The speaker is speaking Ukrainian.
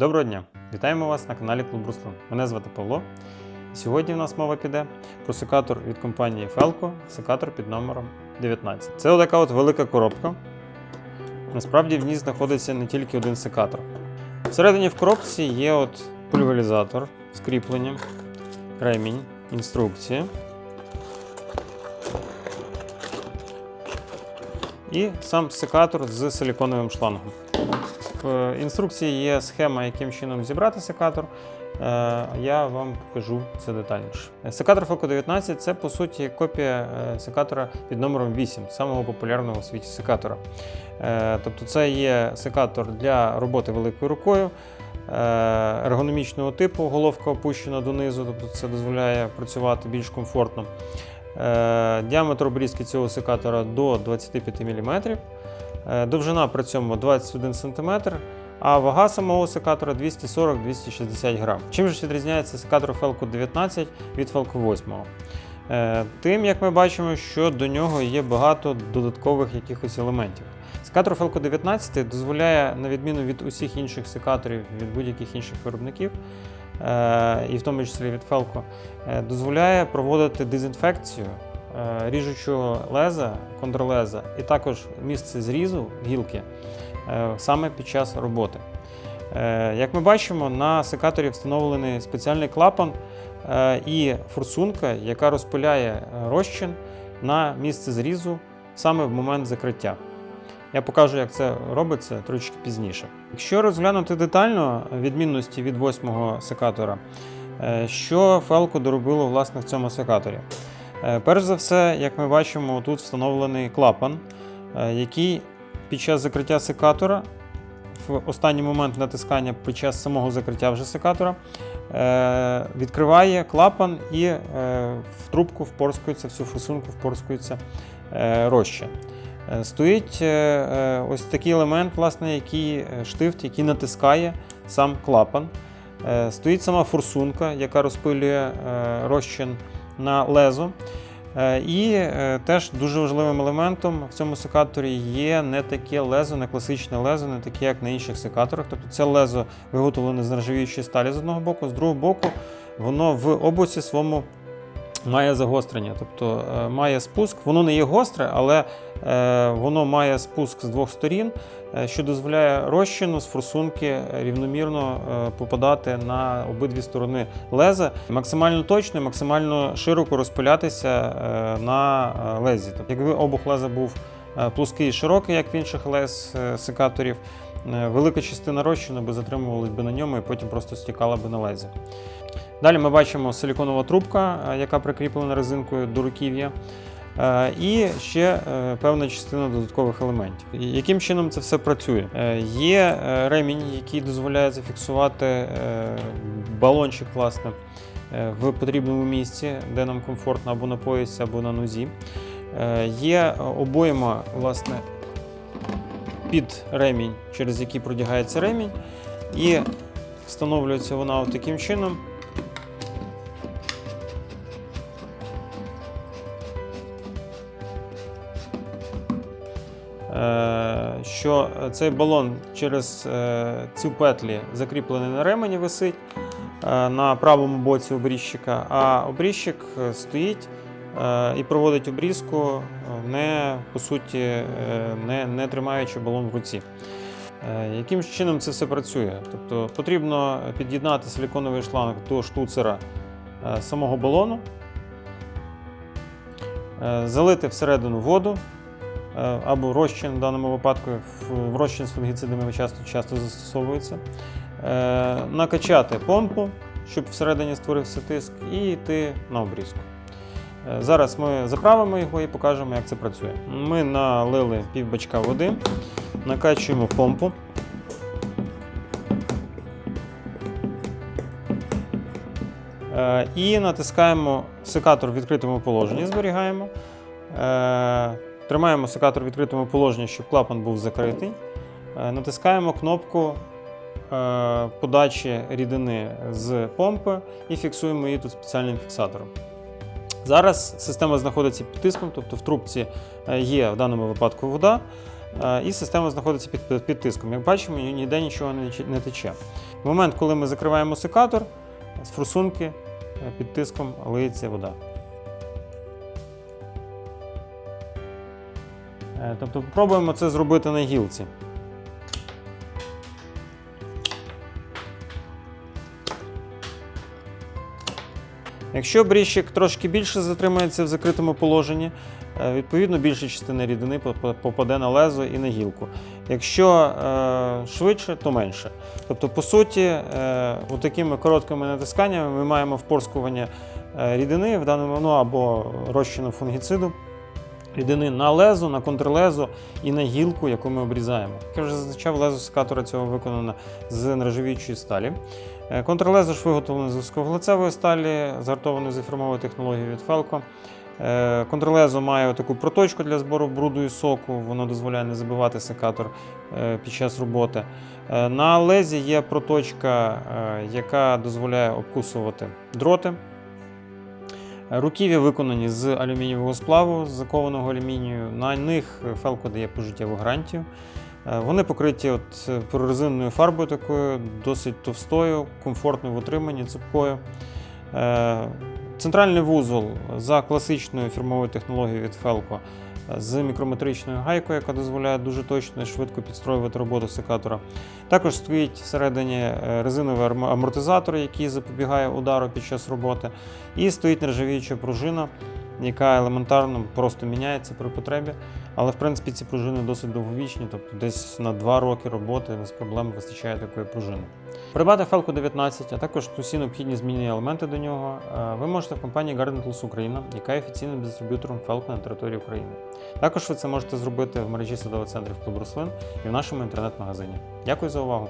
Доброго дня! Вітаємо вас на каналі Клуб Руслан. Мене звати Павло. Сьогодні в нас мова піде про секатор від компанії Felco, секатор під номером 19. Це така от велика коробка. Насправді в ній знаходиться не тільки один секатор. Всередині в коробці є от пульверизатор з ремінь, інструкція. І сам секатор з силіконовим шлангом. В інструкції є схема, яким чином зібрати секатор. Е, Я вам покажу це детальніше. Секатор Falco 19 це по суті копія е, секатора під номером 8, самого популярного у світі секатора. Е, Тобто це є секатор для роботи великою рукою. е, Ергономічного типу головка опущена донизу, тобто це дозволяє працювати більш комфортно. Е, Діаметр обрізки цього секатора до 25 мм. Е, Довжина при цьому 21 см, а вага самого секатора 240-260 грам. Чим ж відрізняється секатор Felco 19 від Felco 8? Е, Тим, як ми бачимо, що до нього є багато додаткових якихось елементів. Секатор Felco 19 дозволяє, на відміну від усіх інших секаторів, від будь-яких інших виробників, е, і в тому числі від Felco, дозволяє проводити дезінфекцію ріжучого леза, контрлеза, і також місце зрізу гілки е, саме під час роботи. Е, Як ми бачимо, на секаторі встановлений спеціальний клапан е, і форсунка, яка розпиляє е, розчин на місце зрізу саме в момент закриття. Я покажу, як це робиться трошки пізніше. Якщо розглянути детально відмінності від восьмого секатора, е, що Felco доробило власне в цьому секаторі? Е, Перш за все, як ми бачимо, тут встановлений клапан, е, який під час закриття секатора, в останній момент натискання під час самого закриття вже секатора, е, відкриває клапан і в трубку впорскується, всю форсунку впорскується розчин. Стоїть ось такий елемент, власне, який штифт, який натискає сам клапан. Стоїть сама форсунка, яка розпилює розчин на лезо. Е, І е, теж дуже важливим елементом в цьому секаторі є не таке лезо, не класичне лезо, не таке, як на інших секаторах. Тобто це лезо виготовлене з нержавіючої сталі з одного боку, з другого боку, воно в обоці своєму має загострення, тобто е, має спуск. Воно не є гостре, але е, воно має спуск з двох сторін, е, що дозволяє розчину з форсунки рівномірно попадати на обидві сторони леза, максимально точно, максимально широко розпилятися на лезі. Тобто, якби обух леза був плоский і широкий, як в інших лез секаторів, велика частина розчину би затримувалась би на ньому і потім просто стікала би на лезі. Далі ми бачимо силіконова трубка, е, яка прикріплена резинкою до руків'я. Е, І ще е, певна частина додаткових елементів. Яким чином це все працює? Е, Є е, ремінь, який дозволяє зафіксувати е, балончик власне, е, в потрібному місці, де нам комфортно або на поясі, або на нозі. Е, Є обойма власне, під ремінь, через який продягається ремінь, і встановлюється вона от таким чином. Е, що цей балон через е, цю петлі закріплений на ремені висить е, на правому боці обрізчика, а обрізчик е, стоїть і проводить обрізку, е, не по суті, е, не, не тримаючи балон в руці. Е, Яким чином це все працює? Тобто потрібно під'єднати силіконовий шланг до штуцера е, самого балону, е, залити всередину воду е, або розчин в даному випадку, в- розчин з фунгіцидами часто, часто застосовується, е, накачати помпу, щоб всередині створився тиск, і йти на обрізку. Е, Зараз ми заправимо його і покажемо, як це працює. Ми налили пів бачка води, накачуємо помпу. Е, І натискаємо секатор в відкритому положенні, зберігаємо. Е, Тримаємо секатор в відкритому положенні, щоб клапан був закритий. Натискаємо кнопку подачі рідини з помпи і фіксуємо її тут спеціальним фіксатором. Зараз система знаходиться під тиском, тобто в трубці е, є в даному випадку вода, е, і система знаходиться під, під, тиском. Як бачимо, ніде нічого не, тече. В момент, коли ми закриваємо секатор, з форсунки е, під тиском лиється вода. Тобто пробуємо це зробити на гілці. Якщо бріщик трошки більше затримається в закритому положенні, е, відповідно більша частина рідини попаде на лезо і на гілку. Якщо е, швидше, то менше. Тобто, по суті, е, такими короткими натисканнями ми маємо впорскування рідини в даному ну, або розчину фунгіциду. Рідини на лезо, на контрлезо і на гілку, яку ми обрізаємо. Як я вже зазначав, лезо секатора цього виконано з нержавіючої сталі. Е, Контрлезо ж виготовлене з високоглицевої сталі, згартованої з фірмовою технологією від Felco. Е, Контрлезо має таку проточку для збору бруду і соку, воно дозволяє не забивати секатор е, під час роботи. На лезі є проточка, яка дозволяє обкусувати дроти. Руків'я виконані з алюмінієвого сплаву, з закованого алюмінію. На них фелко дає пожиттєву гарантію. Е, Вони покриті от е, прорезинною фарбою такою, досить товстою, комфортною в утриманні, цупкою. Е, Центральний вузол за класичною фірмовою технологією від Felco з мікрометричною гайкою, яка дозволяє дуже точно і швидко підстроювати роботу секатора. Також стоїть всередині е, резиновий амортизатор, який запобігає удару під час роботи. І стоїть нержавіюча пружина, яка елементарно просто міняється при потребі. Але в принципі ці пружини досить довговічні, тобто десь на 2 роки роботи без проблем вистачає такої пружини. Придбати Felco 19, а також усі необхідні змінні елементи до нього, е, ви можете в компанії Garden Tools Україна, яка є офіційним дистриб'ютором Felco на території України. Також ви це можете зробити в мережі садових центрів клуб рослин і в нашому інтернет-магазині. Дякую за увагу!